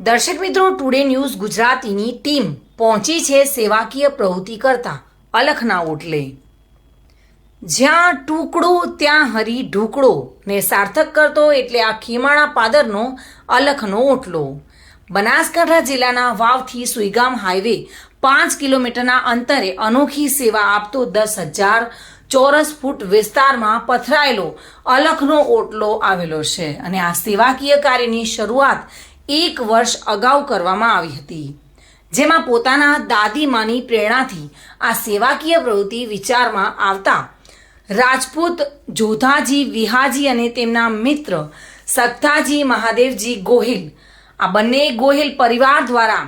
દર્શક મિત્રો today news ગુજરાતીની ટીમ પહોંચી છે સેવાકીય પ્રવૃત્તિ કરતા અલખના ઓટલે. જ્યાં ટુકડો, ત્યાં હરી ઢુકડો ને સાર્થક કરતો એટલે આ ખીમાણા પાદરનો અલખનો ઓટલો. બનાસકાંઠા જિલ્લાના વાવથી સુઈગામ હાઈવે પાંચ કિલોમીટરના અંતરે અનોખી સેવા આપતો દસ હજાર ચોરસ ફૂટ વિસ્તારમાં પથરાયેલો અલખનો ઓટલો આવેલો છે. અને આ સેવાકીય કાર્યની શરૂઆત એક વર્ષ અગાઉ કરવામાં આવી હતી, જેમાં પોતાના દાદીમાની પ્રેરણાથી આ સેવાકીય પ્રવૃત્તિ વિચારમાં આવતા રાજપૂત જોધાજી વિહાજી અને તેમના મિત્ર સત્તાજી મહાદેવજી ગોહિલ, આ બંને ગોહિલ પરિવાર દ્વારા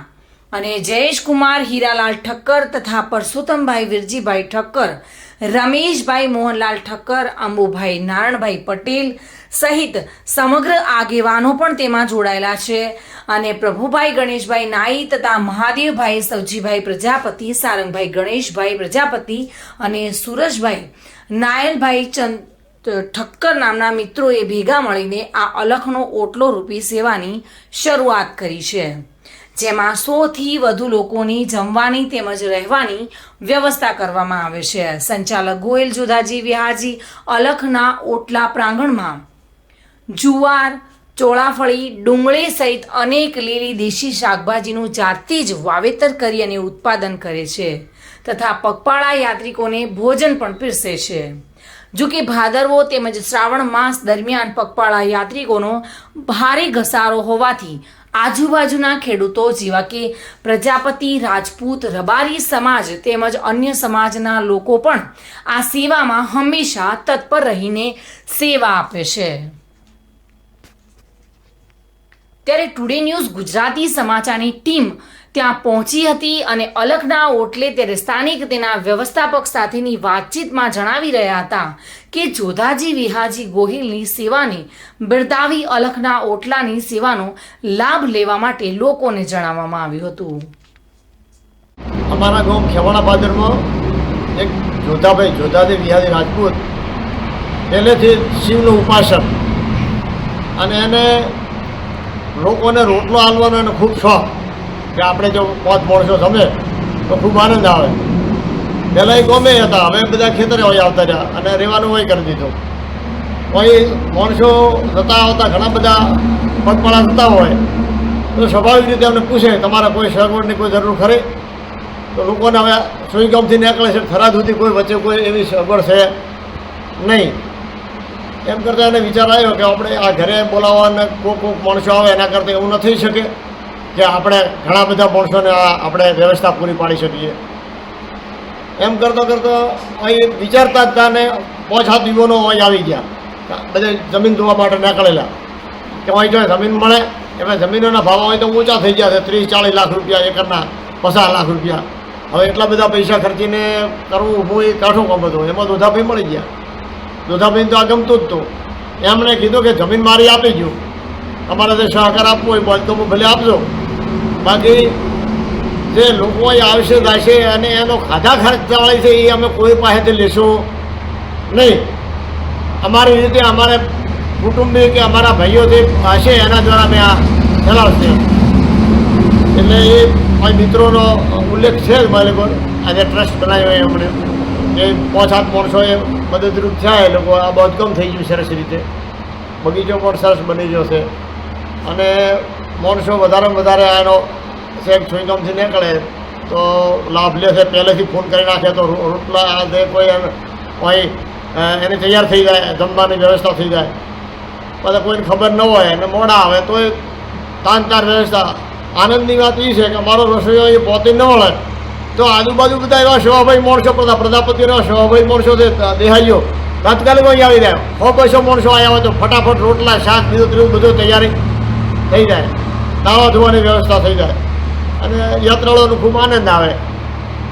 અને જયેશકુમાર હીરાલાલ ઠક્કર તથા પરસોત્તમભાઈ વિરજીભાઈ ઠક્કર રમેશભાઈ મોહનલાલ ઠક્કર, અંબુભાઈ નારણભાઈ પટેલ સહિત સમગ્ર આગેવાનો પણ તેમાં જોડાયેલા છે. અને પ્રભુભાઈ ગણેશભાઈ નાઈ તથા મહાદેવભાઈ સવજીભાઈ પ્રજાપતિ, સારંગભાઈ ગણેશભાઈ પ્રજાપતિ અને સુરજભાઈ નાયલભાઈ ચંદ ઠક્કર નામના મિત્રોએ ભેગા મળીને આ અલખનો ઓટલો રૂપી સેવાની શરૂઆત કરી છે. જેમાં સોથી વધુ લોકોની જમવાની તેમજ રહેવાની વ્યવસ્થા કરવામાં આવે છે. સંચાલક ગોયલ જુદાજી વિહારજી અલખના ઓટલા પ્રાંગણમાં જુવાર, ચોળાફળી, ડુંગળી સહિત અનેક લીલી દેશી શાકભાજીનું જાતથી જ વાવેતર કરી અને ઉત્પાદન કરે છે તથા પગપાળા યાત્રિકોને ભોજન પણ પીરસે છે. જો કે ભાદરવો તેમજ શ્રાવણ માસ દરમિયાન પગપાળા યાત્રિકોનો ભારે ઘસારો હોવાથી આજુબાજુના ખેડૂતો જેવા કે પ્રજાપતિ, રાજપૂત, રબારી સમાજ તેમજ અન્ય સમાજના લોકો પણ આ સેવામાં હંમેશા તત્પર રહીને સેવા આપે છે. ત્યારે ટુડે ન્યૂઝ ગુજરાતી સમાચારની ટીમ ત્યાં પહોંચી હતી અને અલગના ઓટલે ત્યારે સ્થાનિક તેના વ્યવસ્થાપક સાથેની વાતચીતમાં જણાવી રહ્યા હતા કે જોધાજી વિહાજી ગોહિલની સેવાને બિરદાવી અલખના ઓટલાની સેવાનો લાભ લેવા માટે લોકોને જણાવવામાં આવ્યું હતું. અમારા ગામ ખેવાણા પાદરમાં એક જોધાભાઈ જોધાદેવ વિહાજી રાજપૂત, પહેલેથી શિવનું ઉપાસક અને એને લોકોને રોટલો આલવાનો એને ખૂબ શોખ. કે આપણે જો પાંચ માણસો જમે, તો ખૂબ આનંદ આવે. પહેલાં એ ગમે હતા, હવે બધા ખેતરે હોય આવતા રહ્યા અને રહેવાનું હોય કરી દીધું. કોઈ માણસો જતા આવતા, ઘણા બધા પગપાળા થતા હોય. તો સ્વાભાવિક રીતે અમને પૂછે, તમારે કોઈ સગવડની કોઈ જરૂર ખરી? તો લોકોને હવે સુઈગામથી નીકળે છે, થરાદ સુધી કોઈ વચ્ચે કોઈ એવી સગવડ છે નહીં. એમ કરતાં એને વિચાર આવ્યો કે આપણે આ ઘરે બોલાવવાને કોક કોક માણસો આવે, એના કરતાં એવું ન થઈ શકે. કે આપણે ઘણા બધા માણસોને આપણે વ્યવસ્થા પૂરી પાડી શકીએ. એમ કરતો કરતો અહીં વિચારતા જ તાને પાંચ સાત યુવાનો અહીં આવી ગયા. બધે જમીન ધોવા માટે નીકળેલા. કે અહીં જો જમીન મળે, એમાં જમીનોના ભાવ હોય તો ઊંચા થઈ ગયા છે, ત્રીસ ચાળીસ લાખ રૂપિયા એકરના, પચાસ લાખ રૂપિયા. હવે એટલા બધા પૈસા ખર્ચીને કરવું ઊભું એ કાઠું કામ હતું. એમાં દોધાભાઈ મળી ગયા. દોધાભાઈને તો આ ગમતું જ હતું એમણે કીધું કે જમીન મારી આપી ગયું તમારે જે સહકાર આપવો હોય તો ભલે આપજો. બાકી જે લોકો આવશે ગાશે અને એનો ખાધા ખર્ચ ચાલે છે એ અમે કોઈ પાસેથી લેશું નહીં. અમારી રીતે અમારે કુટુંબી કે અમારા ભાઈઓ જે હશે એના દ્વારા અમે આ ચલાવશે એટલે એ મારા મિત્રોનો ઉલ્લેખ છે જ મારે પણ આજે ટ્રસ્ટ બનાવ્યો એ એમણે એ પાંચ સાત એ મદદરૂપ થયા એ લોકો. આ બાંધકામ થઈ ગયું સરસ રીતે. બગીચો પણ સરસ બની ગયો છે. અને માણસો વધારેમાં વધારે એનો શેખ સુઈગમથી નીકળે તો લાભ લેશે પહેલેથી ફોન કરી નાખે તો રોટલા દે કોઈ હોય એની તૈયાર થઈ જાય, જમવાની વ્યવસ્થા થઈ જાય. પછી કોઈને ખબર ન હોય અને મોડા આવે તો એ તાન વ્યવસ્થા. આનંદની વાત એ છે કે મારો રસોઈયો એ પહોંચી ન મળે તો આજુબાજુ બધા એવા સેવાભાઈ માણસો બધા પ્રજાપતિના સેવાભાઈ માણસો છે દેહાઈઓ, તાત્કાલિક અહીં આવી જાય. હો, પૈસો માણસો આવ્યા હોય તો ફટાફટ રોટલા, શાક બીજું ત્રીજું બધું તૈયારી થઈ જાય. નાવા ધોવાની વ્યવસ્થા થઈ જાય. અને યાત્રાળુઓનો ખૂબ આનંદ આવે.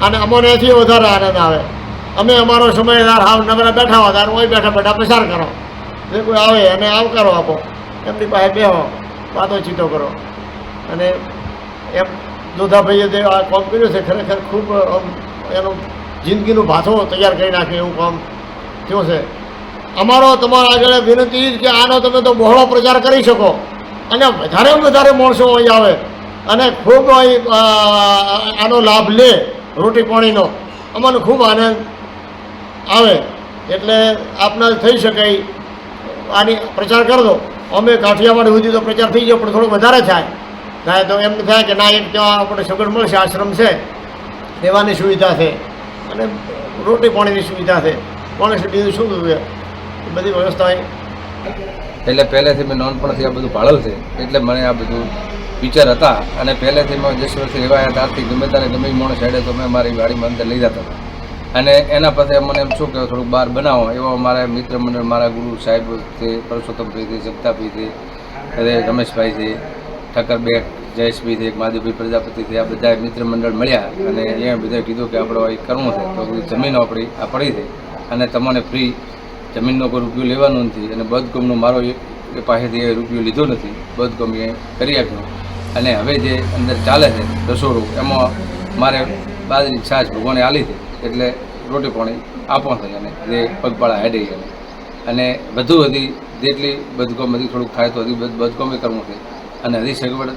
અને અમને એથી વધારે આનંદ આવે. અમે અમારો સમય હાવ નબળા બેઠા હોય ત્યારે ઓય બેઠા બેઠા પસાર કરો. જે કોઈ આવે અને આવકારો આપો. એમની પાસે બેહો વાતો ચીતો કરો. અને એમ દોધાભાઈએ જે આ કામ કર્યું છે, ખરેખર ખૂબ એનું જિંદગીનું ભાથો તૈયાર કરી નાખે એવું કામ થયું છે. અમારો તમારા આગળ વિનંતી કે આનો તમે તો બહોળો પ્રચાર કરી શકો. અને વધારે વધારે માણસો અહીં આવે અને ખૂબ અહીં આનો લાભ લે રોટી પાણીનો. અમને ખૂબ આનંદ આવે. એટલે આપના થઈ શકે આની પ્રચાર કરી દો. અમે કાઠિયાવાડ સુધી તો પ્રચાર થઈ ગયો, પણ થોડો વધારે થાય. થાય તો એમ થાય કે ના, એક ત્યાં આપણે સગવડ મળશે, આશ્રમ છે. રહેવાની સુવિધા છે. અને રોટી પાણીની સુવિધા છે. માણસ સુધી શું બધી વ્યવસ્થા અહીં એટલે પહેલેથી મેં નાનપણથી આ બધું ભાળેલ છે. એટલે મને આ બધું વિચાર હતા અને પહેલેથી મેં દસ વર્ષથી રહેવાયા ત્યારથી ગમે ત્યારે ગમે માણસ હેડે તો મેં મારી ગાડીમાં અંદર લઈ જતા હતા. અને એના પછી મને એમ શું કે થોડુંક બહાર બનાવો. એવા મારા મિત્ર મંડળ, મારા ગુરુ સાહેબ છે, પરસોત્તમભાઈ છે જગતાભાઈ છે રમેશભાઈ છે ઠક્કરબેગ જયેશભાઈ છે માધુભાઈ પ્રજાપતિ છે, આ બધા મિત્ર મંડળ મળ્યા અને અહીંયા બધાએ કીધું કે આપણે એ કરવું છે. તો બધી જમીન આપણી આ પડી છે અને તમને ફ્રી જમીનનો કોઈ રૂપિયો લેવાનો નથી અને બદગમનો મારો એ પાસેથી એ રૂપિયો લીધો નથી. બદગમ એ કરી આપ્યો. અને હવે જે અંદર ચાલે છે રસોડું, એમાં મારે બાજરી, છાશ ભગવાને આલી છે. એટલે રોટી પાણી આપો થઈ અને જે પગપાળા હેડે અને વધુ હતી જેટલી બધકમ હતી થોડુંક થાય તો હજી બદ બદકોમે કરવું છે. અને હજી સગવડ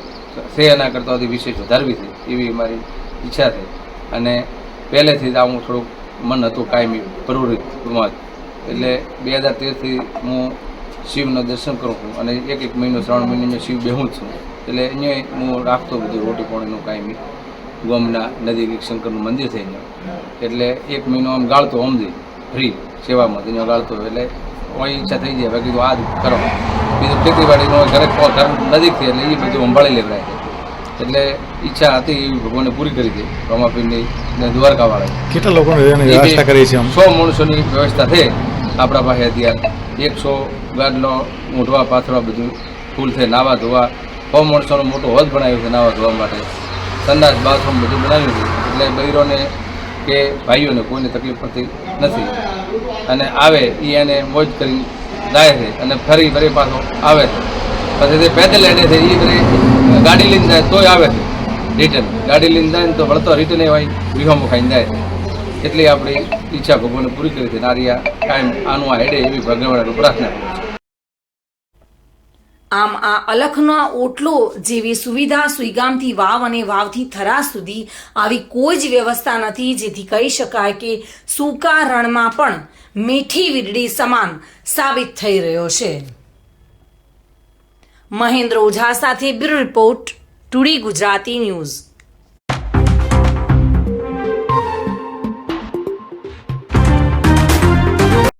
છે એના કરતાં હજી વિશેષ વધારવી છે, એવી મારી ઈચ્છા છે. અને પહેલેથી જ આવું થોડુંક મન હતું કાયમી પ્રવૃત્તિમાં જ એટલે બે હજાર તેરથી હું શિવના દર્શન કરું છું અને એક એક મહિનો શ્રાવણ મહિને મેં શિવ બેહું છું. એટલે અહીંયા હું રાખતો બધું રોટી પાણીનું કાયમી ગોમના નદી શંકરનું મંદિર છે અહીંયા. એટલે એક મહિનો આમ ગાળતો અમદી ફ્રી સેવામાં અહીંયા ગાળતો એટલે કોઈ ઈચ્છા થઈ જાય બાકી આ જ કરો. બીજું ખેતીવાડીનો ઘરે ઘર નજીક છે એટલે એ બધું સંભાળી લેવડાય એટલે ઈચ્છા હતી એ ભગવાને પૂરી કરી હતી રમાપીરની ને દ્વારકાવાળાએ કેટલા લોકોની વ્યવસ્થા કરી છે સો માણસોની વ્યવસ્થા છે. આપણા પાસે અત્યારે એકસો ગાડલો ઊંઢવા પાથરવા બધું ફૂલ છે નાવા ધોવા સો માણસોનો મોટો હોલ બનાવ્યો છે નાવા ધોવા માટે. સંડાસ, બાથરૂમ બધું બનાવ્યું છે. એટલે બૈરોને કે ભાઈઓને કોઈને તકલીફ પડતી નથી. અને આવે એ એને મોજ કરી જાય છે અને ફરી ફરી પાછો આવે છે. પછી તે પેદલ હેડે છે એ ગાડી લઈને જાય, તોય આવે છે. રિટર્ન. ગાડી લઈને જાય ને તો વળતો રિટર્ન એવાય વિહોમો ખાઈને જાય. છે એટલી આપણી ઈચ્છા ભગવાને પૂરી કરી છે. નારિયા કાયમ આનું આ હેડે એવી ભગવાન પ્રાર્થના આમ આ અલખનો ઓટલો જેવી સુવિધા સુઈગામથી વાવ અને વાવથી થરા સુધી આવી કોઈ જ વ્યવસ્થા નથી જેથી કહી શકાય કે સૂકા રણમાં પણ મીઠી વીજળી સમાન સાબિત થઈ રહ્યો છે. મહેન્દ્ર ઓઝા સાથે bureau report, today Gujarati news.